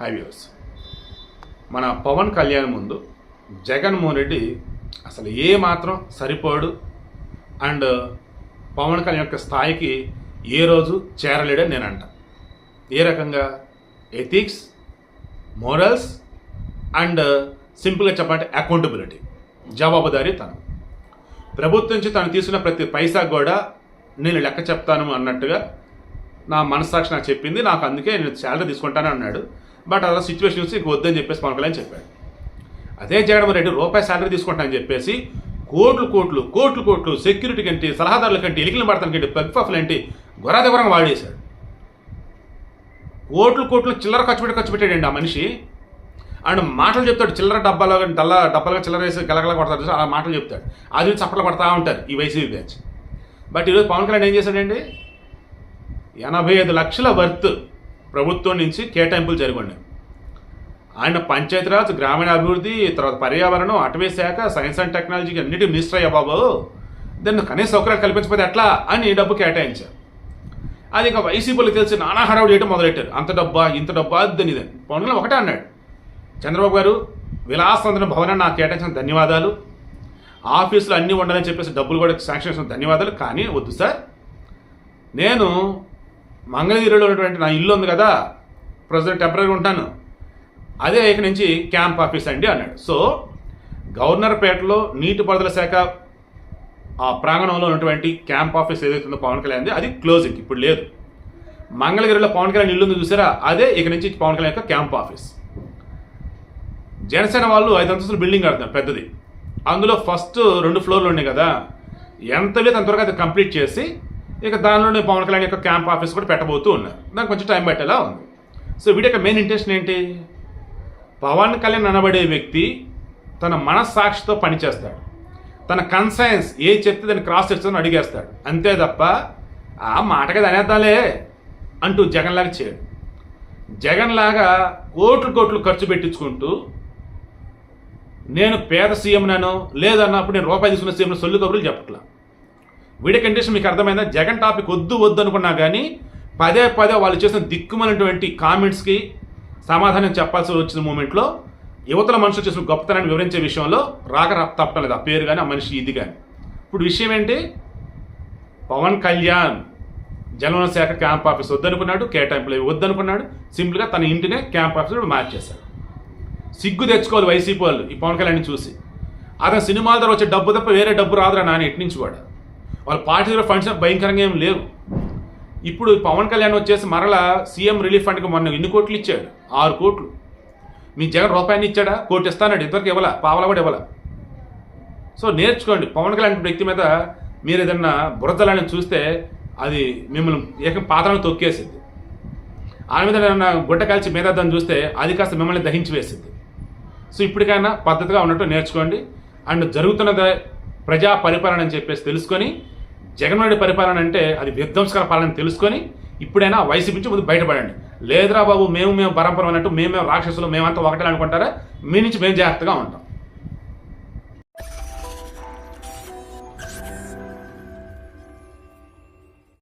హైవ్యూస్ మన పవన్ కళ్యాణ్ ముందు జగన్మోహన్ రెడ్డి అసలు ఏ మాత్రం సరిపోడు. అండ్ పవన్ కళ్యాణ్ యొక్క స్థాయికి ఏ రోజు చేరలేడని నేను అంట ఏ రకంగా? ఎథిక్స్ మోరల్స్ అండ్ సింపుల్గా చెప్పాలంటే అకౌంటబిలిటీ. జవాబుదారీ తను. ప్రభుత్వం నుంచి తను తీసుకున్న ప్రతి పైసా కూడా నేను లెక్క చెప్తాను అన్నట్టుగా నా మనస్సాక్షి నాకు చెప్పింది నాకు అందుకే నేను శాలరీ తీసుకుంటానే అన్నాడు. బట్ అలా సిచ్యువేషన్ చూసి ఇంక వద్దని చెప్పేసి పవన్ కళ్యాణ్ చెప్పాడు. అదే జగన్మోహన్ రెడ్డి రూపాయి శాలరీ తీసుకుంటానని చెప్పేసి కోట్లు కోట్లు కోట్లు కోట్లు సెక్యూరిటీ కంటే సలహాదారుల కంటే ఎలికలు పడతాను కంటే పగ్ఫఫ్లు ఏంటి గొరాదగొరంగా వాడేశాడు. కోట్లు కోట్లు చిల్లర ఖర్చు పెట్టి ఖర్చు పెట్టాడండి ఆ మనిషి. అండ్ మాటలు చెప్తాడు చిల్లర డబ్బాలో డల్ల డబ్బాలుగా చిల్లర వేసి గలగల కొడతాడు ఆ మాటలు చెప్తాడు. అది చప్పట్లు పడతా ఉంటారు ఈ వైసీపీ బ్యాచ్. బట్ ఈరోజు పవన్ కళ్యాణ్ ఏం చేశాడండి? ఎనభై ఐదు లక్షల వర్త్ ప్రభుత్వం నుంచి కేటాయింపులు జరిగినాయి ఆయన పంచాయతీరాజ్ గ్రామీణాభివృద్ధి తర్వాత పర్యావరణం అటవీ శాఖ సైన్స్ అండ్ టెక్నాలజీకి అన్నిటి మినిస్టర్ అయ్యా బాబు. దాన్ని కనీస సౌకర్యాలు కల్పించకపోతే ఎట్లా అని డబ్బు కేటాయించారు. అది ఇంకా వైసీపీలు తెలిసి నానా హడావుడు చేయడం మొదలెట్టారు. అంత డబ్బా ఇంత డబ్బా అది ఇది పవన్ ఒకటే అన్నాడు. చంద్రబాబు గారు విలాసవంతన భవనాన్ని నాకు కేటాయించిన ధన్యవాదాలు. ఆఫీసులో అన్నీ ఉండాలని చెప్పేసి డబ్బులు కూడా శాంక్షన్ చేసిన ధన్యవాదాలు. కానీ వద్దు సార్ నేను మంగళగిరిలో ఉన్నటువంటి నా ఇల్లు ఉంది కదా ప్రజెంట్ టెంపరీగా ఉంటాను. అదే ఇక నుంచి క్యాంప్ ఆఫీస్ అండి అన్నాడు. సో గవర్నర్పేటలో నీటిపారుదల శాఖ ఆ ప్రాంగణంలో ఉన్నటువంటి క్యాంప్ ఆఫీస్ ఏదైతే ఉందో పవన్ కళ్యాణ్ అది క్లోజింగ్ ఇప్పుడు లేదు. మంగళగిరిలో పవన్ కళ్యాణ్ ఇల్లు ఉంది చూసారా? అదే ఇక నుంచి పవన్ కళ్యాణ్ యొక్క క్యాంప్ ఆఫీస్ జనసేన వాళ్ళు ఐదు అంతస్తుల బిల్డింగ్ కడుతున్నారు పెద్దది. అందులో ఫస్ట్ రెండు ఫ్లోర్లు ఉన్నాయి కదా. ఎంత లేదు అంత త్వరగా అది కంప్లీట్ చేసి ఇక దానిలోనే పవన్ కళ్యాణ్ యొక్క క్యాంప్ ఆఫీస్ కూడా పెట్టబోతూ ఉన్నారు దానికి కొంచెం టైం పెట్టేలా ఉంది. సో వీడి యొక్క మెయిన్ ఇంటెన్షన్ ఏంటి? పవన్ కళ్యాణ్ అనబడే వ్యక్తి తన మనస్సాక్షితో పనిచేస్తాడు. తన కన్సైన్స్ ఏ చెప్తే దాన్ని క్రాస్ చేస్తుందని అడిగేస్తాడు. అంతే తప్ప ఆ మాటకి అనేద్దాలే అంటూ జగన్లాగా చేయడు. జగన్లాగా కోట్లు కోట్లు ఖర్చు పెట్టించుకుంటూ నేను పేద సీఎంనను లేదన్నప్పుడు నేను రూపాయి తీసుకున్న సీఎం సొల్లు కబుర్లు చెప్పట్లా. వీడియో కండిషన్ మీకు అర్థమైందా? జగన్ టాపిక్ వద్దు వద్దు అనుకున్నా కానీ పదే పదే వాళ్ళు చేసిన దిక్కుమనటువంటి కామెంట్స్కి సమాధానం చెప్పాల్సి వచ్చిన మూమెంట్లో యువతల మనుషులు చేసిన గొప్పతనాన్ని వివరించే విషయంలో రాక తప్పటం లేదు. ఆ పేరు కానీ ఆ మనిషి ఇది కానీ ఇప్పుడు విషయం ఏంటి? పవన్ కళ్యాణ్ జలవన శాఖ క్యాంప్ ఆఫీస్ వద్దనుకున్నాడు కేటాయింపులు వద్దనుకున్నాడు సింపుల్గా తన ఇంటినే క్యాంప్ ఆఫీస్ మార్చేశాడు సిగ్గు తెచ్చుకోవాలి వైసీపీ వాళ్ళు ఈ పవన్ కళ్యాణ్ చూసి. అతను సినిమాల ద్వారా వచ్చే డబ్బు తప్ప వేరే డబ్బు రాదురా నాని ఎట్నుంచి కూడా. వాళ్ళ పార్టీలో ఫండ్స్ భయంకరంగా ఏం లేవు. ఇప్పుడు పవన్ కళ్యాణ్ వచ్చేసి మరలా సీఎం రిలీఫ్ ఫండ్కి మొన్న ఎన్ని కోట్లు ఇచ్చాడు? ఆరు కోట్లు. మీ జగన్ రూపాయిని ఇచ్చాడా? కోటి ఇస్తానండి. ఇద్దరికి ఇవ్వాల. పావల కూడా ఇవ్వాల. సో నేర్చుకోండి. పవన్ కళ్యాణ్ వ్యక్తి మీద మీరు ఏదన్నా బురదలని చూస్తే అది మిమ్మల్ని ఏకం పాత్రను తొక్కేసింది ఆమె మీద ఏదన్నా గుడ్డ కాల్చి మీదద్దని చూస్తే అది కాస్త మిమ్మల్ని దహించి వేసింది సో ఇప్పటికైనా పద్ధతిగా ఉన్నట్టు నేర్చుకోండి. అండ్ జరుగుతున్నది ప్రజా పరిపాలన అని చెప్పేసి తెలుసుకొని జగన్మోహన్ రెడ్డి పరిపాలన అంటే అది విధ్వంసకర పాలన తెలుసుకొని ఇప్పుడైనా వైసీపీ నుంచి ముందు బయటపడండి. లేదురా బాబు మేము మేము పరంపరం అన్నట్టు మేము మేము రాక్షసులు మేమంతా ఒకటే అనుకుంటారా? మీ నుంచి మేము జాగ్రత్తగా ఉంటాం.